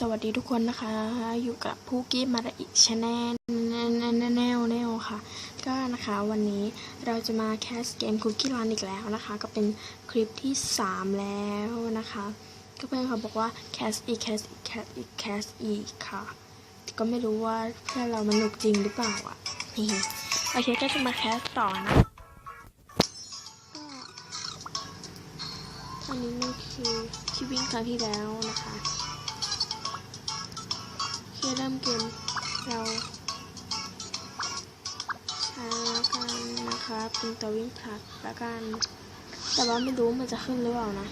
สวัสดีทุกคนนะคะ อยู่กับผู้กี้มาระอิชแนลแนวแนวแนวค่ะ ก็นะคะวันนี้เราจะมาแคสเกมคุกกี้รันอีกแล้วนะคะ ก็เป็นคลิปที่ 3 แล้วนะคะ ก็เพื่อนเขาบอกว่าแคสอีกแคสอีกแคสอีกแคสอีกค่ะ ก็ไม่รู้ว่าเพื่อนเรามันหนุกจริงหรือเปล่าอะนี่โอเคก็จะมาแคสต่อนะอันนี้มันคือที่วิ่งครั้งที่แล้วนะคะ จะเริ่มเกมเราช้ากันนะคะเป็นตัววิ่งผลัดละกัน แต่ว่าไม่รู้มันจะขึ้นหรือเปล่านะ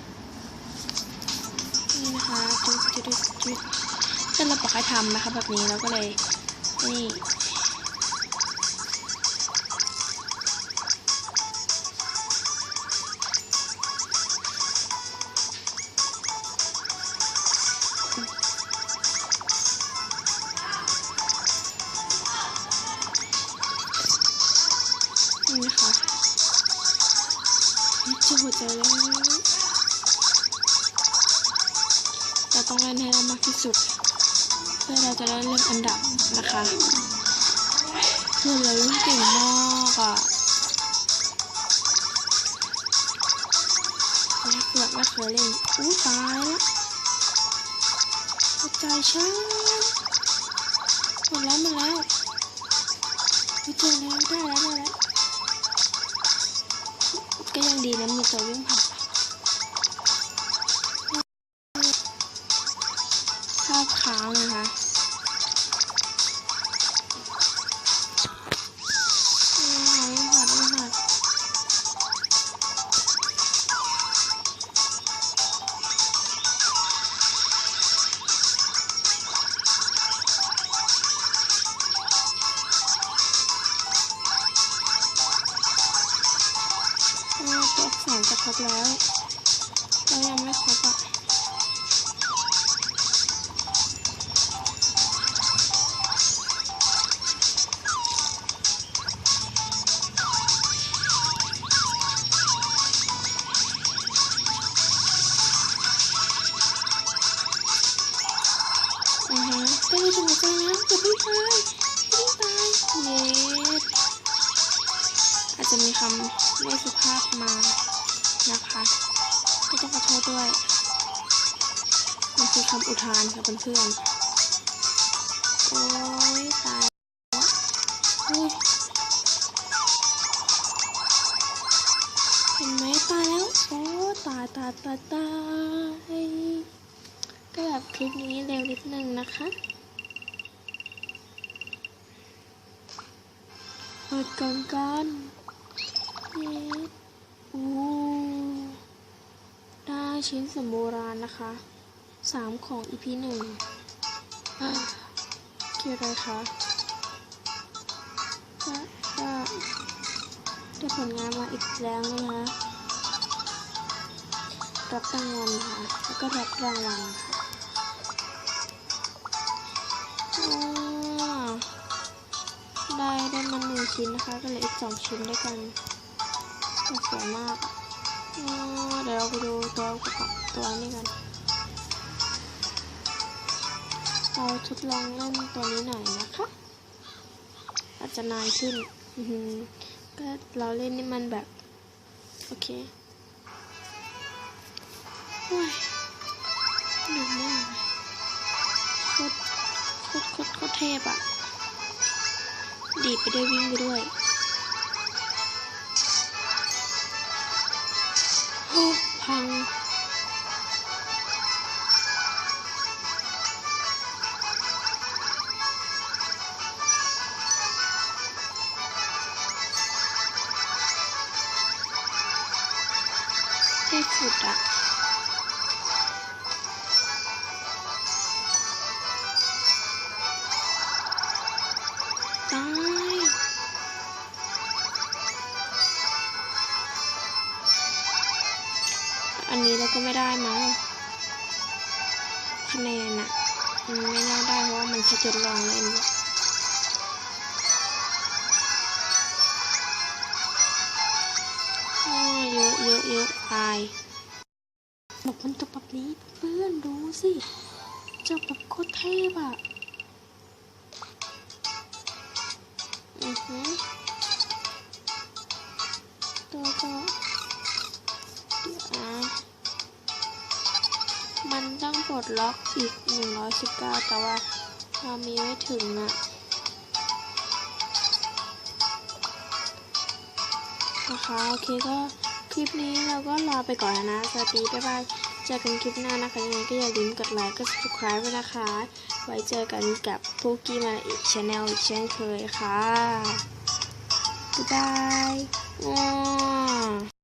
นี่นะคะจุดจุดจุดจุดเส้นราบอกให้ทำนะคะแบบนี้แล้วก็เลยนี่ นี่จะหัวใจแล้วเราต้องเล่นให้ได้มากที่สุด เพื่อเราจะได้เล่นอันดับนะคะเพื่อนเราเล่นเก่งมากอะและเกือบไม่เคยเล่นอู้ตายล้วหัวใจฉันหมดแล้วหมดแล้วไม่เจอแล้วได้แล้วได้แล้ว ก็ยังดีนะมีตัววิ่งผ่านภาพค้างนะคะ อ่าตัวอักษรจะครบแล้วเรายังไม่ครบอะก็เลยจะมาใจแล้วจะไม่ตายไม่ตายเย็ด อาจจะมีคำไม่สุภาพมานะคะก็ต้องขอโทษด้วยมันคือคำอุทานค่ะเพื่อนๆโอ้ยตายแล้วเฮ้ยเห็นไหมตายแล้วโอ้ตายตายตายตายก็แบบคลิปนี้เร็วนิดนึงนะคะเปิดก่อนก่อน เย้อู้ได้ชิ้นสมโบราณนะคะสามของ EP หนึ่งคืออะไรคะก็ได้ผลงานมาอีกแล้วนะคะรับรางวัลค่ะ แล้วก็รับรางวัลค่ะได้ได้มาหนึ่งชิ้นนะคะ ก็เลืออีกสองชิ้นด้วยกัน สวยมากเดี๋ยวเราไปดูตัวกระป๋าตัวนี้กัน เราทดลองเล่นตัวนี้หน่อยนะคะ อาจจะนานขึ้นก็เราเล่นนี่มันแบบ โอเคโอ้ยหนุกมากโคตรโคตรโคตรโคตรเทพอะดีดไปด้วยวิ่งไปด้วย โอ้พังเท ก็ไม่ได้มั้งคะแนนอะมันไม่น่าได้เพราะว่ามันแค่ทดลองเล่นเยอะเยอะเยอะตายบอกมันจบแบบนี้เพื่อนดูสิจบแบบโคตรเทพอะอือหือตัวก็ มันต้องปลดล็อกอีก 119 แต่ว่าเรามีไม่ถึงอะนะคะ โอเคก็คลิปนี้เราก็ลาไปก่อนนะ สวัสดี บ๊ายบาย เจอกันคลิปหน้านะคะ ยังไงก็อย่าลืมกดไลค์ กด subscribe ไว้นะคะ ไว้เจอกันกับพูกี้มาอีกช anel อีกเช่นเคยค่ะ บ๊ายบาย